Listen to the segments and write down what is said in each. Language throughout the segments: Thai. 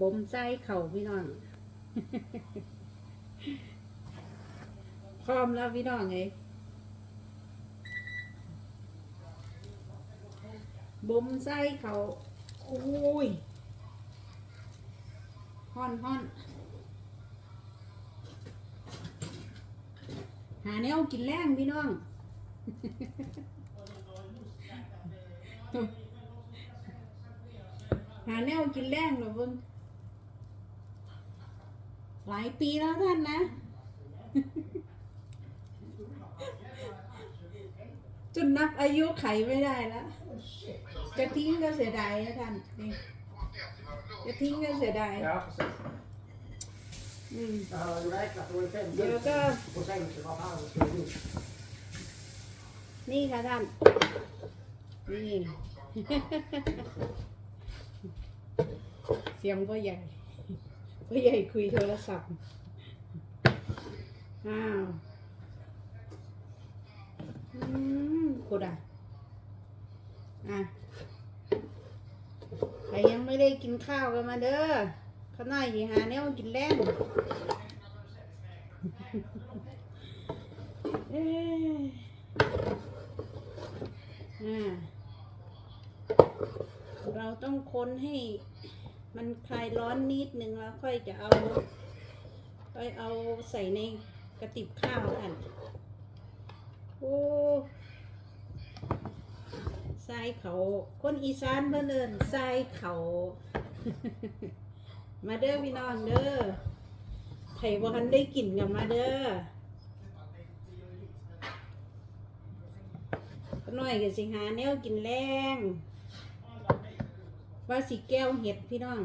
บ่มไส้เข่าพี่น้อง พร้อมแล้วพี่น้องไงบ่มไส้เขาโอ้ยฮ้อนฮ้อนหาแนวกินแรงพี่น้อง หาแนวกินแรงเหรอเพิ่งหลายปีแล้วท่านนะ จนนับอายุไขไม่ได้แล้วจะทิ้งก็เสียดายนะท่านนี่จะทิ้งก็เสียดาย Ja, precis. อืม Jag har ju räknat och det är เดี๋ยวก็50 procent vad fan det skulle bli. นี่ค่ะท่าน นี่ เสียงพ่อใหญ่พ่อใหญ่คุยโทรศัพท์ อ้าวอืมกูด่ะอะใครยังไม่ได้กินข้าวกันมาเด้อข้างในอยสิหาแนวกินแล้งเอ้ยอ่าเราต้องค นให้มันคลายร้อนนิดนึงแล้วค่อยจะเอาค่อยเอาใส่ในกระติบข้าวกันโอ้ทรายเขาคนอีสานเพื่นเอินทรายเขา มาเด้อพี่น้องเด้อไผ่บ่ทันได้กลิ่นกันมาเด้อก็น้อยก็สิหาแนวกินแรง ว่าสิแก้วเห็ดพี่น้อง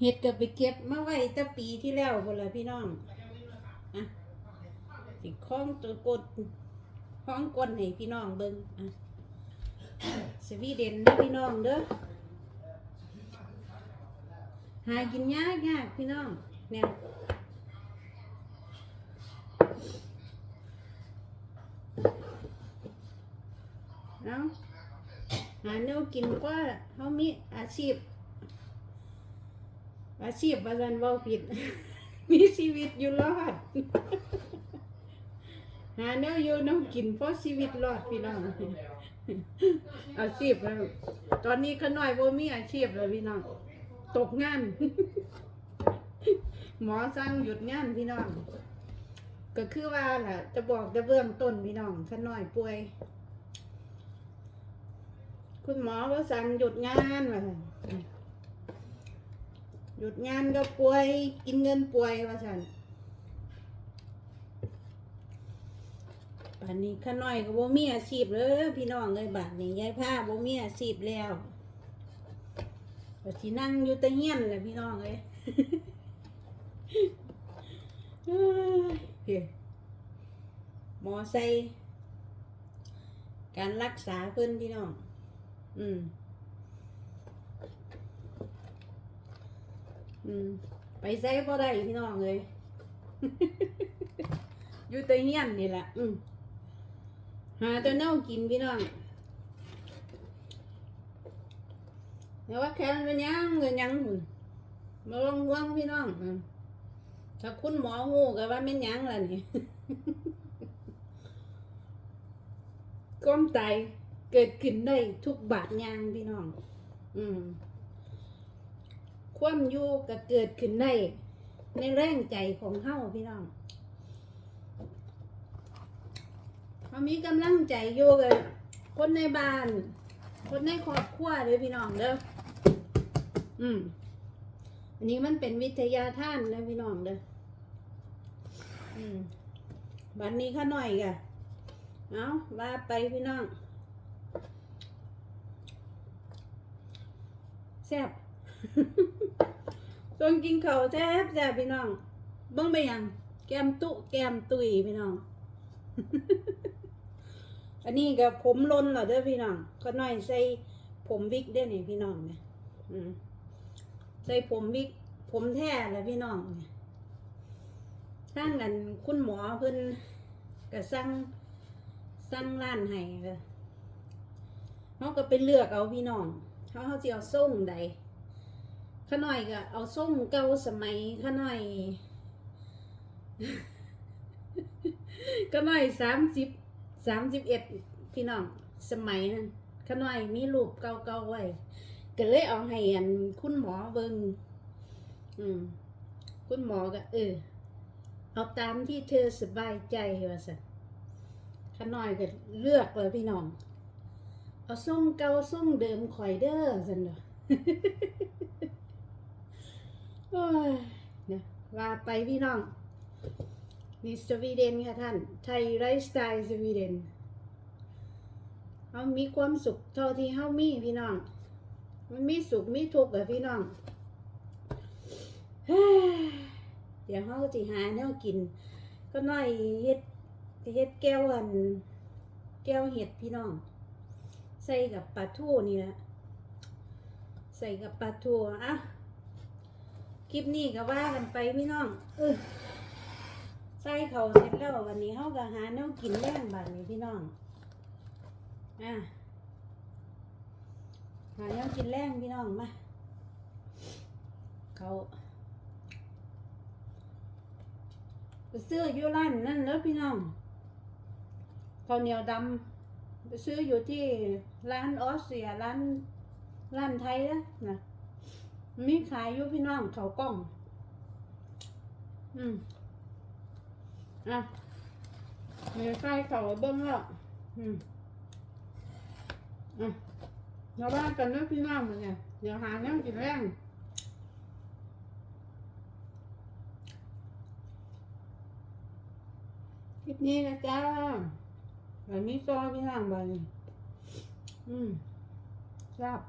เห็ดก็ไปเก็บมาไว้ตั้งปีที่แล้วพ่นละพี่น้องอะสิคล้องตัวกดคล้องกลให้พี่น้องเบิ่งอะสวีเดนนะพี่น้องเด้อหากินยากยากพี่น้องเนี่ยเอา หาแนวกินก็เขามีอาชีพ อาชีพว่าสันเว้าผิด มีชีวิตอยู่รอด หาแนวอยู่แนวกินเพราะชีวิตรอดพี่น้อง อาชีพแล้วตอนนี้ขน้อยบ่มีอาชีพเลยพี่น้องตกงาน หมอสั่งหยุดงานพี่น้อง ก็คือว่าล่ะ จะบอกจะเบื้องต้นพี่น้องขน้อยป่วย คุณหมอก็สั่งหยุดงานว่าหยุดงานก็ป่วยกินเงินป่วยว่าฉันป่านนี้ข้าน้อยก็บ่มีอาชีพเลยพี่น้องเลยบาดนี้ยายผ้าบ่มีอาชีพแล้วก็สินั่งอยู่ตะเฮียนแหละพี่น้องเอ้ยเฮ้หมอใส่การรักษาเพิ่นพี่น้อง อืม อืม ไปใส่บ่ได้พี่น้องเลย อยู่แต่เฮียนนี่แหละ อืม หาแต่เน่ากินพี่น้องแล้วว่าแค่เป็นยังเงินยังหุ่นมาลองห่วงพี่น้องถ้าคุณหมอหูก็ว่าเป็นยังล่ะนี่ก้มตาย เกิดขึ้นได้ทุกบาทยางพี่น้อง อืม ความอยู่ก็เกิดขึ้นได้ในแรงใจของเฮาพี่น้องเขามีกำลังใจอยู่กับคนในบ้าน คนในครอบครัวเลยพี่น้องเด้อ อืม อันนี้มันเป็นวิทยาท่านเลยพี่น้องเด้อ อืม บัดนนี้ข้าหน่อยกะเอาว่าไปพี่น้อง แซ่บตอนกินเขาแซ่บแซ่บพี่น้องเบิ่งไปยัง แกมตุแกมตุยพี่น้อง อันนี้กับผมลนเหรอเด้อพี่น้อง ก็น้อยใส่ผมวิกได้นี่พี่น้องเนี่ยใส่ผมวิก ผมแท้แหละพี่น้องเนี่ยท่านนั้นคุณหมอเพิ่นก็สั่งสั่งร้านให้ก็ เขาก็ไปเลือกเอาพี่น้องเขาเขาจะเอาส้มใดข้าน่อยก็เอาส้มเก่าสมัยข้าน่อยข้าน่อยสามสิบสามสิบเอ็ดพี่น้องสมัยนั้นข้าน่อยมีรูปเก่าๆไว้ก็เลยเอาให้อันคุณหมอเบิงอืมคุณหมอก็เออเอาตามที่เธอสบายใจว่าสันขาน่อยก็เลือกเลยพี่น้อง เอาส่งเก่าส่งเดิมข่อยเด้อสันเด้อโอ้ยนะว่าไปพี่น้องนี่สวีเดนค่ะท่าน ไทยไลฟ์สไตล์สวีเดนเขามีความสุขเท่าที่เขามีพี่น้อง มันมีสุขมีทุกข์อะพี่น้องเฮ้ยเดี๋ยวเขาจะหาแนวกิน ก็น้อยเฮ็ดเฮ็ดแก้วอัน แก้วเห็ดพี่น้อง ใส่กับปลาทูนี่แหละใส่กับปลาทูอะคลิปนี้ก็ว่ากันไปพี่น้องเออใส่เขาเสร็จแล้ววันนี้เขาก็หาแนวกินแรงบัดนี้พี่น้องอะหาแนวกินแรงพี่น้องมาเขาไปซื้ออยู่ร้านนั่นแล้วพี่น้องข้าวเหนียวดำ ไปซื้ออยู่ที่ร้านออสเตรียร้านร้านไทยนะนะมีขายอยู่พี่น้องเขากล้อง อืมอะมีไฟเขาเบิ้งแล้วอืมอะเดี๋ยวว่ากันนะพี่น้องมันเนี่ยเดี๋ยวหาแนวกินแรงคลิปนี้นะจ้า ไหนมีซอยพี่ห่างไปอืมแซ่บ